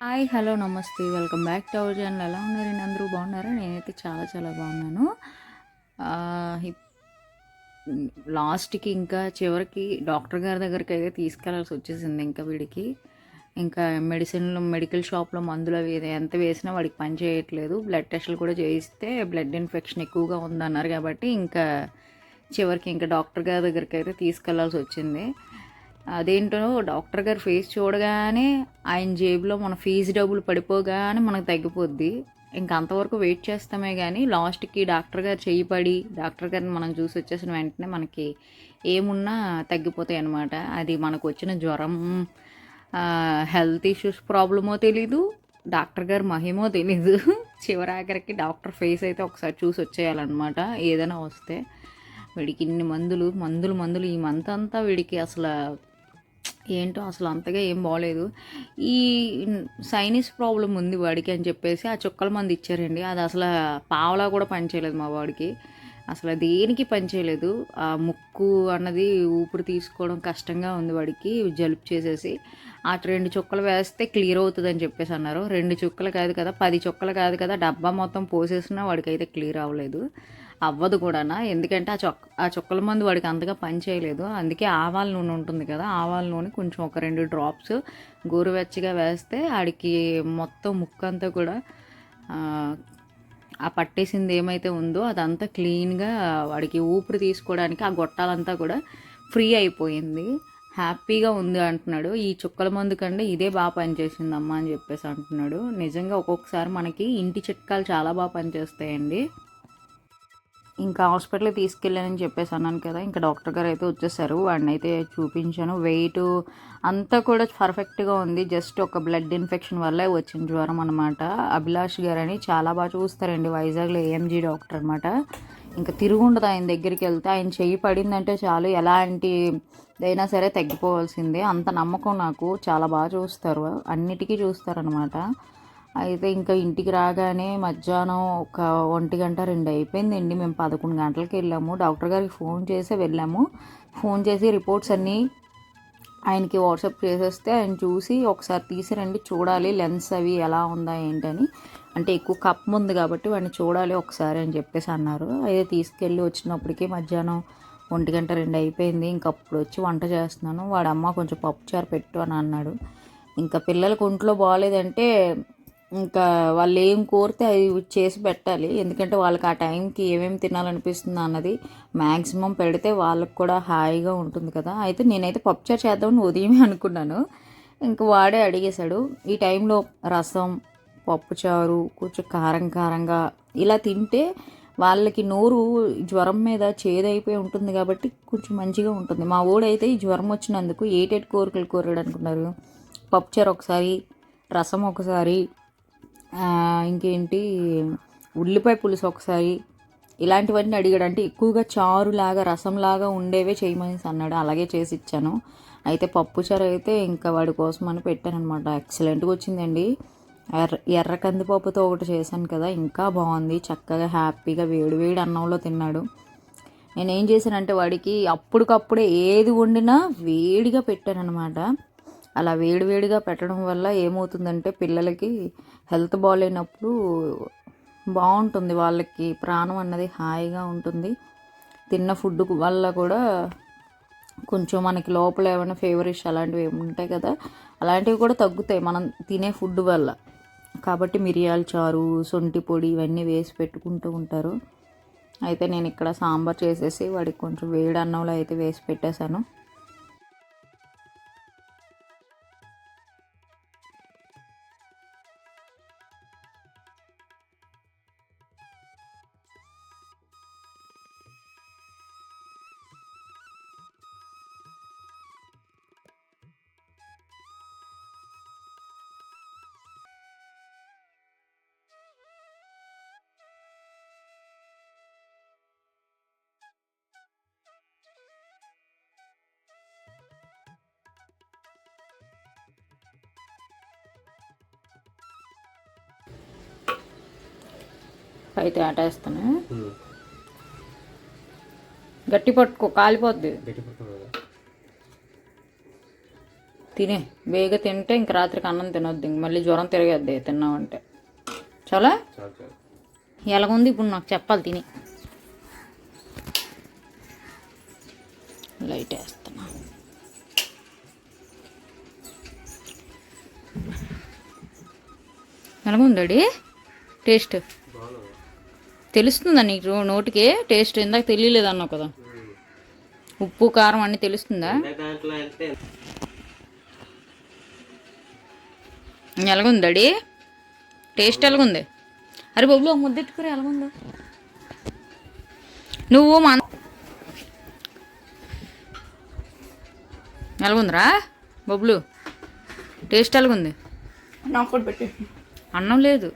Hi hello నమస్తే. Welcome back to our channel. ఎలా ఉన్నారు? నేను అందరూ బాగున్నారా? నేనైతే చాలా చాలా బాగున్నాను. లాస్ట్కి ఇంకా చివరికి డాక్టర్ గారి దగ్గరికి అయితే తీసుకెళ్ళాల్సి వచ్చేసింది ఇంకా వీడికి. ఇంకా మెడిసిన్లు మెడికల్ షాప్లో మందులు అవి ఎంత వేసినా వాడికి పని చేయట్లేదు. బ్లడ్ టెస్టులు కూడా చేయిస్తే బ్లడ్ ఇన్ఫెక్షన్ ఎక్కువగా ఉందన్నారు కాబట్టి ఇంకా చివరికి ఇంకా డాక్టర్ గారి దగ్గరికి అయితే తీసుకెళ్ళాల్సి వచ్చింది. అదేంటో డాక్టర్ గారు ఫేస్ చూడగానే ఆయన జేబులో మన ఫీజు డబ్బులు పడిపోగానే మనకు తగ్గిపోద్ది. ఇంకా అంతవరకు వెయిట్ చేస్తామే కానీ లాస్ట్కి డాక్టర్ గారు చేయి పడి డాక్టర్ గారిని మనం చూసి వచ్చేసిన వెంటనే మనకి ఏమున్నా తగ్గిపోతాయి అన్నమాట. అది మనకు వచ్చిన జ్వరం హెల్త్ ఇష్యూస్ ప్రాబ్లమో తెలీదు డాక్టర్ గారు మహిమో తెలీదు. చివరాఖరికి డాక్టర్ ఫేస్ అయితే ఒకసారి చూసి వచ్చేయాలన్నమాట ఏదైనా వస్తే. వీడికి ఇన్ని మందులు మందులు మందులు ఈ మంత్ అంతా వీడికి అసలు ఏంటో అసలు అంతగా ఏం బాగలేదు ఈ సైనిస్ ప్రాబ్లం ఉంది వాడికి అని చెప్పేసి ఆ చుక్కల మంది ఇచ్చారండి. అది అసలు పావలా కూడా పనిచేయలేదు మా వాడికి. అసలు దేనికి పనిచేయలేదు ఆ ముక్కు అన్నది ఊపిరి తీసుకోవడం కష్టంగా ఉంది వాడికి. జలుబు చేసేసి ఆ రెండు చుక్కలు వేస్తే క్లియర్ అవుతుంది అని చెప్పేసి అన్నారు. రెండు చుక్కలు కాదు కదా పది చుక్కలు కాదు కదా డబ్బా మొత్తం పోసేసినా వాడికి అయితే క్లియర్ అవ్వలేదు. అవ్వదు కూడానా? ఎందుకంటే ఆ చొక్క ఆ చుక్కల మందు వాడికి అంతగా పని చేయలేదు. అందుకే ఆవాల నూనె ఉంటుంది కదా ఆవాల నూనె కొంచెం ఒక రెండు డ్రాప్స్ గోరువెచ్చగా వేస్తే ఆడికి మొత్తం ముక్కంతా కూడా ఆ, ఆ పట్టేసింది ఏమైతే ఉందో అదంతా క్లీన్గా వాడికి ఊపిరి తీసుకోవడానికి ఆ గొట్టాలంతా కూడా ఫ్రీ అయిపోయింది. హ్యాపీగా ఉంది అంటున్నాడు. ఈ చుక్కల మందు కంటే ఇదే బాగా పనిచేసింది అమ్మ అని చెప్పేసి అంటున్నాడు. నిజంగా ఒక్కొక్కసారి మనకి ఇంటి చిట్కాలు చాలా బాగా పనిచేస్తాయండి. ఇంకా హాస్పిటల్కి తీసుకెళ్ళానని చెప్పేసి అన్నాను కదా. ఇంకా డాక్టర్ గారు అయితే వచ్చేసారు. వాడిని అయితే చూపించాను. వెయిట్ అంతా కూడా పర్ఫెక్ట్గా ఉంది. జస్ట్ ఒక బ్లడ్ ఇన్ఫెక్షన్ వల్లే వచ్చిన జ్వరం అనమాట అభిలాష్ గారని చాలా బాగా చూస్తారండి. వైజాగ్లో ఏఎంజీ డాక్టర్ అనమాట ఇంకా తిరుగుండదు ఆయన దగ్గరికి వెళ్తే. ఆయన చెయ్యి పడిందంటే చాలు. ఎలాంటి అయినా సరే తగ్గిపోవాల్సిందే. అంత నమ్మకం నాకు. చాలా బాగా చూస్తారు. అన్నిటికీ చూస్తారనమాట అయితే ఇంకా ఇంటికి రాగానే మధ్యాహ్నం ఒక ఒంటి గంట రెండు అయిపోయిందండి. మేము పదకొండు గంటలకు వెళ్ళాము. డాక్టర్ గారికి ఫోన్ చేసి వెళ్ళాము. ఫోన్ చేసి రిపోర్ట్స్ అన్నీ ఆయనకి వాట్సాప్ చేసేస్తే ఆయన చూసి ఒకసారి తీసిరండి చూడాలి లెన్స్ అవి ఎలా ఉందా ఏంటని. అంటే ఎక్కువ కప్ ఉంది కాబట్టి వాడిని చూడాలి ఒకసారి అని చెప్పేసి అన్నారు. అయితే తీసుకెళ్ళి వచ్చినప్పటికీ మధ్యాహ్నం ఒంటి గంట రెండు అయిపోయింది. ఇంక అప్పుడు వచ్చి వంట చేస్తున్నాను. వాడమ్మ కొంచెం పప్పుచారు పెట్టు అని అన్నాడు. ఇంకా పిల్లలకు ఒంట్లో బాగాలేదంటే ఇంకా వాళ్ళు ఏం కోరితే అవి చేసి పెట్టాలి. ఎందుకంటే వాళ్ళకి ఆ టైంకి ఏమేమి తినాలనిపిస్తుంది అన్నది మ్యాక్సిమం పెడితే వాళ్ళకి కూడా హాయిగా ఉంటుంది కదా. అయితే నేనైతే పప్పుచారు చేద్దామని ఉదయమే అనుకున్నాను. ఇంకా వాడే అడిగేశాడు ఈ టైంలో రసం పప్పుచారు కొంచెం కారం కారంగా ఇలా తింటే వాళ్ళకి నోరు జ్వరం మీద చేదైపోయి ఉంటుంది కాబట్టి కొంచెం మంచిగా ఉంటుంది. మా ఊడైతే ఈ జ్వరం వచ్చినందుకు ఏటేటి కోరికలు కోరాడు అనుకున్నారు? పప్పుచారు ఒకసారి రసం ఒకసారి ఇంకేంటి? ఉల్లిపాయ పులుసు ఒకసారి. ఇలాంటివన్నీ అడిగాడు అంటే ఎక్కువగా చారులాగా రసంలాగా ఉండేవే చేయమని అన్నాడు అలాగే చేసి ఇచ్చాను అయితే పప్పుచారు అయితే ఇంకా వాడి కోసం అని పెట్టాను అనమాట ఎక్సలెంట్గా వచ్చిందండి. ఎర్ర ఎర్ర కందిపప్పుతో ఒకటి చేశాను కదా ఇంకా బాగుంది. చక్కగా హ్యాపీగా వేడి వేడి అన్నంలో తిన్నాడు. నేను ఏం చేశానంటే వాడికి అప్పటికప్పుడే ఏది వండినా వేడిగా పెట్టానమాట అలా వేడివేడిగా పెట్టడం వల్ల ఏమవుతుందంటే పిల్లలకి హెల్త్ బాగాలేనప్పుడు బాగుంటుంది. వాళ్ళకి ప్రాణం అన్నది హాయిగా ఉంటుంది. తిన్న ఫుడ్ వల్ల కూడా కొంచెం మనకి లోపల ఏమైనా ఫేవరిష్ అలాంటివి ఉంటాయి కదా అలాంటివి కూడా తగ్గుతాయి మనం తినే ఫుడ్ వల్ల. కాబట్టి మిరియాల చారు సొంటి పొడి ఇవన్నీ వేసి పెట్టుకుంటూ ఉంటారు. అయితే నేను ఇక్కడ సాంబార్ చేసేసి వాడికి కొంచెం వేడి అన్నంలో అయితే వేసి పెట్టేశాను. అయితే ఆటేస్తాను గట్టి పట్టుకో కాలిపోద్ది. తినే బేగా తింటే ఇంక రాత్రికి అన్నం తినొద్దు ఇంక మళ్ళీ జ్వరం తిరగద్ది తిన్నామంటే చాలా? ఎలాగుంది? ఇప్పుడు నాకు చెప్పాలి తిని. లైట్ వేస్తున్నా. ఎలాగుందడి టేస్ట్? తెలుస్తుందా నీకు? నోటికి టేస్ట్ ఇందాక తెలియలేదు అన్నావు కదా. ఉప్పు కారం అన్నీ తెలుస్తుందా? ఎలాగుందడి టేస్ట్ ఎలాగుంది? అరే బొబ్బులు ఒక ముద్దెట్టుకురా ఎలాగుందో? నువ్వు మా ఎలాగుందిరా బొబ్బులు? టేస్ట్ ఎలాగుంది? నాకు అన్నం లేదు.